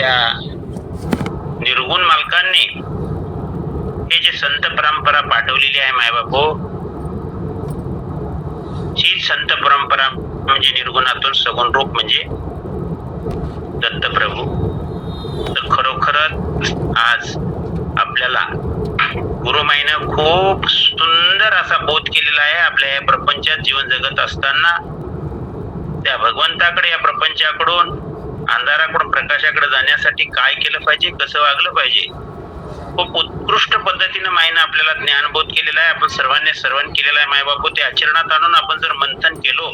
त्या निर्गुण मालकांनी हे जे संत परंपरा पाठवलेली आहे मायबापो ही संत परंपरा म्हणजे निर्गुणातून सगुण रूप म्हणजे दत्तप्रभू. तर खरोखरच आज आपल्याला गुरुमाईनं खूप सुंदर असा बोध केलेला आहे आपल्या या प्रपंचात जीवन जगत असताना. त्या भगवंताकडे या प्रपंचाकडून अंधाराकडून प्रकाशाकडे जाण्यासाठी काय केलं पाहिजे कसं वागलं पाहिजे? खूप उत्कृष्ट पद्धतीनं माईनं आपल्याला ज्ञानबोध केलेला आहे. आपण सर्वांनी सर्वांनी केलेला आहे. मायबापू ते आचरणात आणून आपण जर मंथन केलो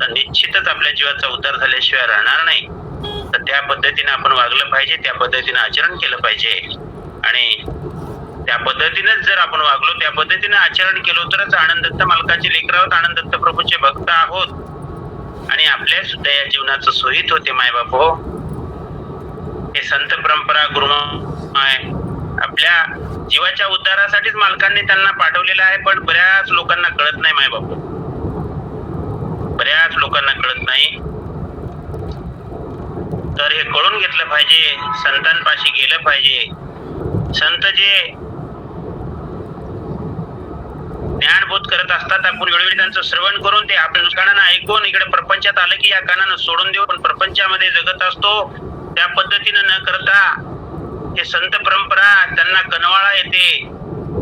तर निश्चितच आपल्या जीवाचा उद्धार झाल्याशिवाय राहणार नाही. तर त्या पद्धतीने आपण वागलं पाहिजे. त्या पद्धतीने आचरण केलं पाहिजे. आणि त्या पद्धतीनेच जर आपण वागलो त्या पद्धतीने आचरण केलो तरच आनंदत्त मालकाचे लेकर आहोत. आनंदत्त प्रभूचे भक्त आहोत. आपल्या सुद्धा या जीवनाचं सोयीत होते मायबाप. हो हे संत परंपरा गुरुमाय आपल्या जीवाच्या उद्धारासाठीच मालकांनी त्यांना पाठवलेलं आहे पण बऱ्याच लोकांना कळत नाही मायबाप. बऱ्याच लोकांना कळत नाही. तर हे कळून घेतलं पाहिजे संतांपाशी गेलं पाहिजे. संत जे ज्ञानबोध करत असतात आपण वेळोवेळी त्यांचं श्रवण करून ते आपण कानानं ऐकून इकडे प्रपंचात आलं की या कानानं सोडून देऊ. पण प्रपंचामध्ये जगत असतो त्या पद्धतीनं न करता हे संत परंपरा त्यांना कनवाळा येते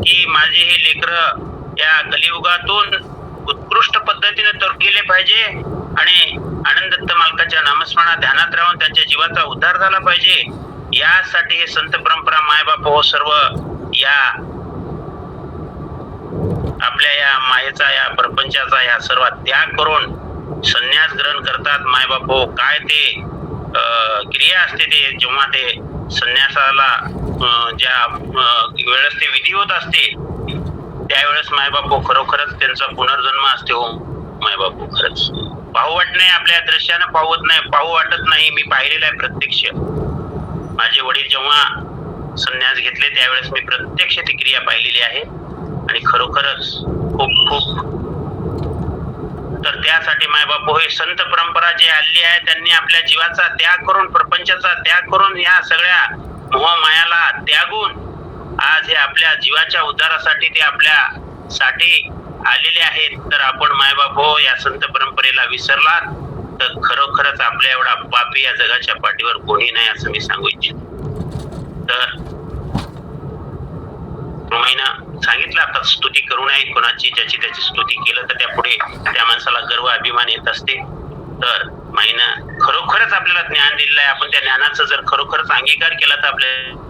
की माझे हे लेकर या कलियुगातून उत्कृष्ट पद्धतीने तर गेले पाहिजे आणि आनंदत्त मालकाच्या नामस्मरणा ध्यानात राहून त्यांच्या जीवाचा उद्धार झाला पाहिजे. यासाठी हे संत परंपरा मायबाप हो सर्व या आपल्या या मायेचा या प्रपंचाचा या सर्व त्याग करून संन्यास ग्रहण करतात मायबाप. काय ते क्रिया असते ते जेव्हा ते संन्यासाला ज्या वेळेस ते विधी होत असते त्यावेळेस मायबापू खरोखरच त्यांचा पुनर्जन्म असते हो मायबापू खरंच. पाहू वाट नाही आपल्या दृश्यानं पाहत नाही पाहू वाटत नाही मी पाहिलेलं आहे प्रत्यक्ष. माझे वडील जेव्हा संन्यास घेतले त्यावेळेस मी प्रत्यक्ष ती क्रिया पाहिलेली आहे. आणि खरोखरच खूप खूप. तर त्यासाठी मायबापू हे संत परंपरा जी आलेली आहे त्यांनी आपल्या जीवाचा त्याग करून प्रपंचाचा त्याग करून या सगळ्या मोह मायाला त्यागून आज हे आपल्या जीवाच्या उद्धारासाठी ते आपल्या साठी आलेले आहेत. तर आपण मायबाप हो या संत परंपरेला विसरलात तर खरोखरच आपल्या एवढा पापी या जगाच्या पाठीवर कोणी नाही असं मी सांगू इच्छितो. तर रुमाईनं सांगितलं आता स्तुती करू नये कोणाची ज्याची त्याची स्तुती केलं तर त्या पुढे त्या माणसाला गर्व अभिमान येत असते. तर माईनं खरोखरच आपल्याला ज्ञान दिलेलं आहे. आपण त्या ज्ञानाचा जर खरोखरच अंगीकार केला तर आपल्या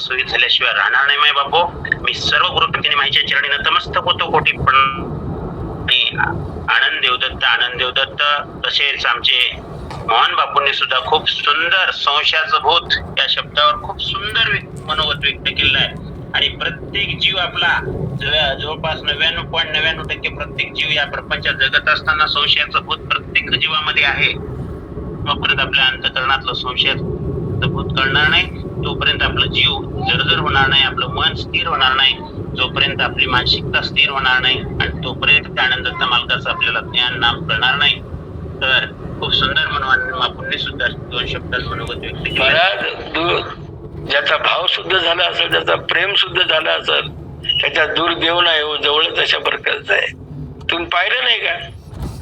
सोयी झाल्याशिवाय राहणार नाही माय बापू. मी सर्व गुरुकृतीने माईच्या चरणी नतमस्तक होतो कोटी पण. आनंद देवदत्त आनंद देवदत्त. तसेच आमचे मोहन बापूंनी सुद्धा खूप सुंदर संशयाचं भूत या शब्दावर खूप सुंदर मनोगत व्यक्त केलेलं आहे. आणि प्रत्येक जीव आपला जवळपास नव्याण्णव पॉईंट नव्याण्णव टक्के प्रत्येक जीव या प्रपंचात जगत असताना संशयाचं भूत प्रत्येक जीवामध्ये आहे. तोपर्यंत आपल्या अंतकरणातलं संशयाचं भूत कळणार नाही. तोपर्यंत आपलं जीव जर्जर होणार नाही आपलं मन स्थिर होणार नाही. जोपर्यंत आपली मानसिकता स्थिर होणार नाही आणि तोपर्यंत त्या आनंदाचा मालकाचं आपल्याला ज्ञान नाम कळणार नाही. तर खूप सुंदर म्हणून बापूंनी सुद्धा दोन शब्दात मनोगत व्यक्त केला. ज्याचा भाव सुद्धा झाला असेल ज्याचा प्रेम सुद्धा झाला असेल त्याच्या दूर देव नाही हो जवळच अशा प्रकारचं आहे. तुम्ही पाहिलं नाही का?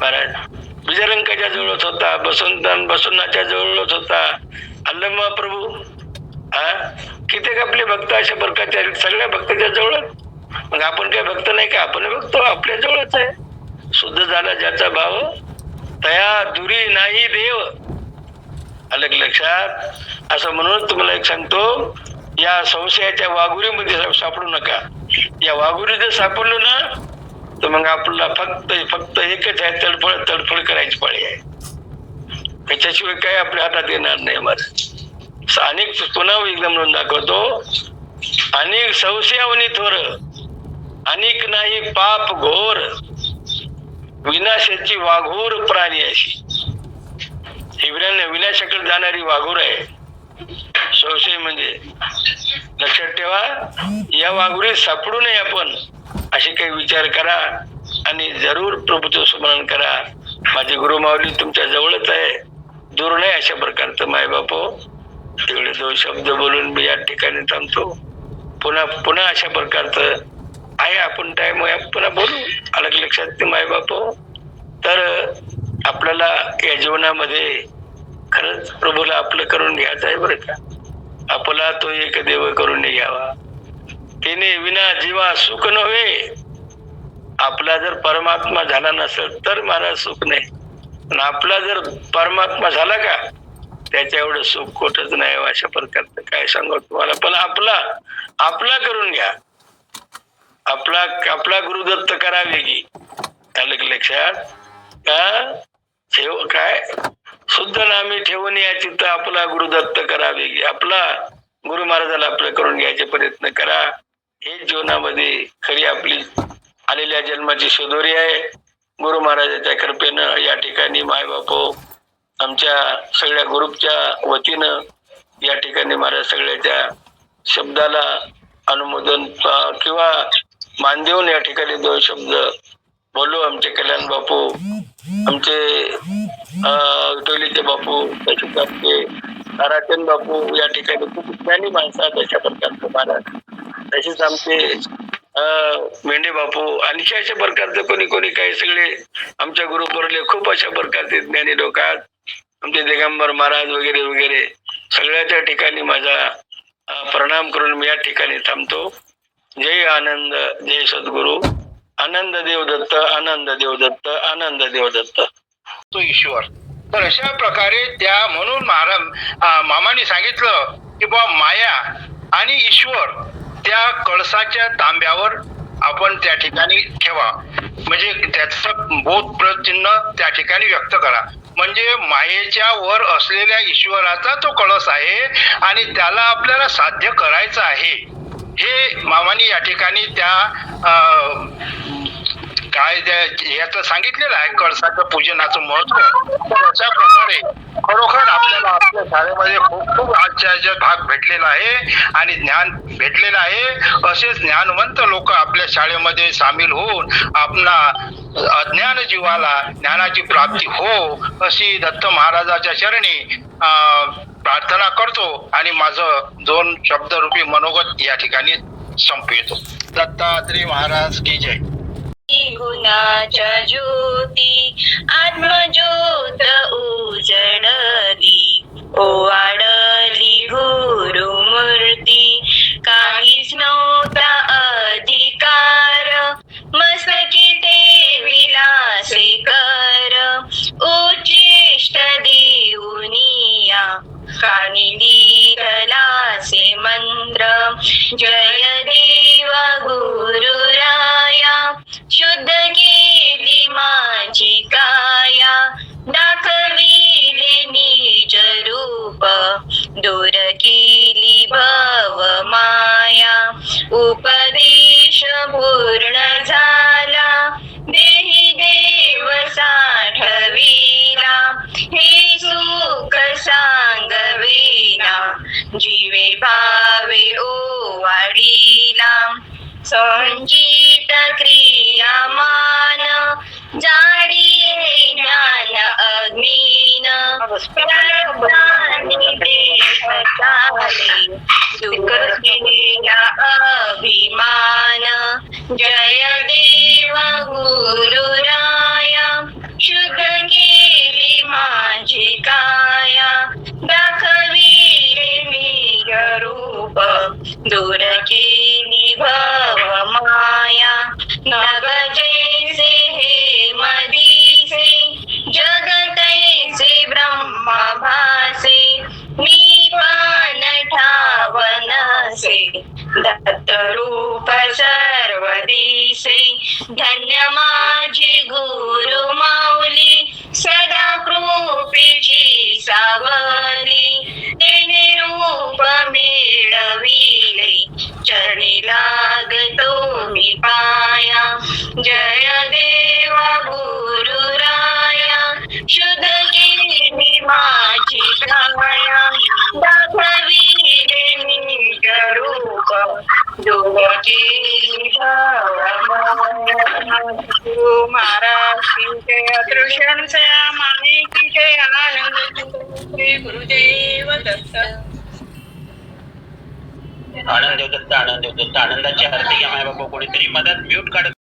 महाराज विजयरंकाच्या जवळच होता बसंत बसुन्नाच्या जवळच होता. अल्लमा प्रभू हा कित्येक आपले भक्त अशा प्रकारचे आहेत सगळ्या भक्ताच्या जवळच? मग आपण काय भक्त नाही का? आपण भक्त हो, आपल्या जवळच आहे. शुद्ध झाला ज्याचा भाव तया दुरी नाही देव. आलं लक्षात. असं म्हणून तुम्हाला एक सांगतो या संशयाच्या वाघुरीमध्ये सापडू नका. या वाघुरी जर सापडलो ना तर मग आपल्याला फक्त फक्त एकच आहे तडफड तडफड करायची पाळी आहे. त्याच्याशिवाय काय आपल्या हातात येणार नाही महाराज अनेक पुन्हा एकदम म्हणून दाखवतो. अनेक संशयावनी थोर अनेक नाही पाप घोर विनाशाची वाघोर प्राणी अशी. ही विनाशाकडे जाणारी वाघूर आहे. संशय म्हणजे लक्षात ठेवा या वाघुरीत सापडू नये आपण असे काही विचार करा आणि जरूर प्रभूचं स्मरण करा. माझे गुरु माऊली तुमच्या जवळच आहे. दूर नाही अशा प्रकारचं मायबाप हो. तिकडे दोन शब्द बोलून मी या ठिकाणी थांबतो. पुन्हा पुन्हा अशा प्रकारचं आहे. आपण टाइम पुन्हा बोलू. अलग लक्षात ते मायबाप हो. तर आपल्याला या जीवनामध्ये खरंच प्रभूला आपलं करून घ्यायचं आहे बरं का. आपला तो एक देव करून घ्यावा. तिने विना जीवा सुख नव्हे. आपला जर परमात्मा झाला नसेल तर मला सुख नाही. पण आपला जर परमात्मा झाला का त्याच्या एवढं सुख कुठंच नाही हो अशा प्रकारचं काय सांगू तुम्हाला. पण आपला आपला करून घ्या. आपला आपला गुरुदत्त करावे की. लक्षात? का नामी ठेवून या चित्त आपला गुरुदत्त करावे. आपला गुरु महाराजाला आपलं करून घ्यायचे प्रयत्न करा. हे जीवनामध्ये खरी आपली आलेल्या जन्माची सदोरी आहे. गुरु महाराजाच्या कृपेनं या ठिकाणी माय बापू आमच्या सगळ्या ग्रुपच्या वतीनं या ठिकाणी महाराज सगळ्याच्या शब्दाला अनुमोदन किंवा मान देऊन या ठिकाणी दोन शब्द बोलू आमचे कल्याण बापू आमचे टोलीचे बापू तसेच आमचे ताराचंद बापू या ठिकाणी खूप ज्ञानी माणसं आहेत अशा प्रकारचे महाराज. तसेच आमचे मेंढे बापू आणखी अशा प्रकारचे कोणी कोणी काही सगळे आमच्या गुरुपरले खूप अशा प्रकारचे ज्ञानी लोक आहेत. आमचे दिगंबर महाराज वगैरे वगैरे सगळ्याच्या ठिकाणी माझा प्रणाम करून मी या ठिकाणी थांबतो. जय आनंद जय सद्गुरू. आनंद देवदत्त आनंद देवदत्त आनंद देवदत्त. तो ईश्वर. तर अशा प्रकारे त्या म्हणून महाराज मामाने सांगितलं की बा माया आणि ईश्वर त्या कळसाच्या तांब्यावर आपण त्या ठिकाणी ठेवा. म्हणजे त्याचं बोध प्रतिन्ह त्या ठिकाणी व्यक्त करा. म्हणजे मायेच्या वर असलेल्या ईश्वराचा तो कळस आहे आणि त्याला आपल्याला साध्य करायचं आहे. हे मामानी या ठिकाणी त्या काय याचं सांगितलेलं आहे कळसाचं पूजनाचं महत्त्व अशा प्रकारे खरोखर आपल्याला आपल्या शाळेमध्ये खूप खूप आश्चर्य भाग भेटलेला आहे आणि ज्ञान भेटलेलं आहे. असेच ज्ञानवंत लोक आपल्या शाळेमध्ये सामील होऊन आपला अज्ञान जीवाला ज्ञानाची प्राप्ती हो अशी दत्त महाराजाच्या चरणी प्रार्थना करतो आणि माझं दोन शब्दरूपी मनोगत या ठिकाणी संपवितो दत्तात्री महाराज की जय. गुणाच्या ज्योती आत्मज्योत उजळली ओवाळली गुरु जय देव गुरुराया शुद्ध केली माझी काया दाखविले निज रूप दूर केली भव माया उपदेश पूर्ण ओ वाढीला संचित क्रियामान जाडी ज्ञान अग्नीन केला अभिमान। जय देव गुरु महाराज की जय अदृश्यांचा माने की जय आनंद श्री गुरुदेव दत्त। आनंद देव दत्त आनंद देव दत्त आनंदाची आरती घ्या माय बाबा कोणीतरी मदत म्यूट काढत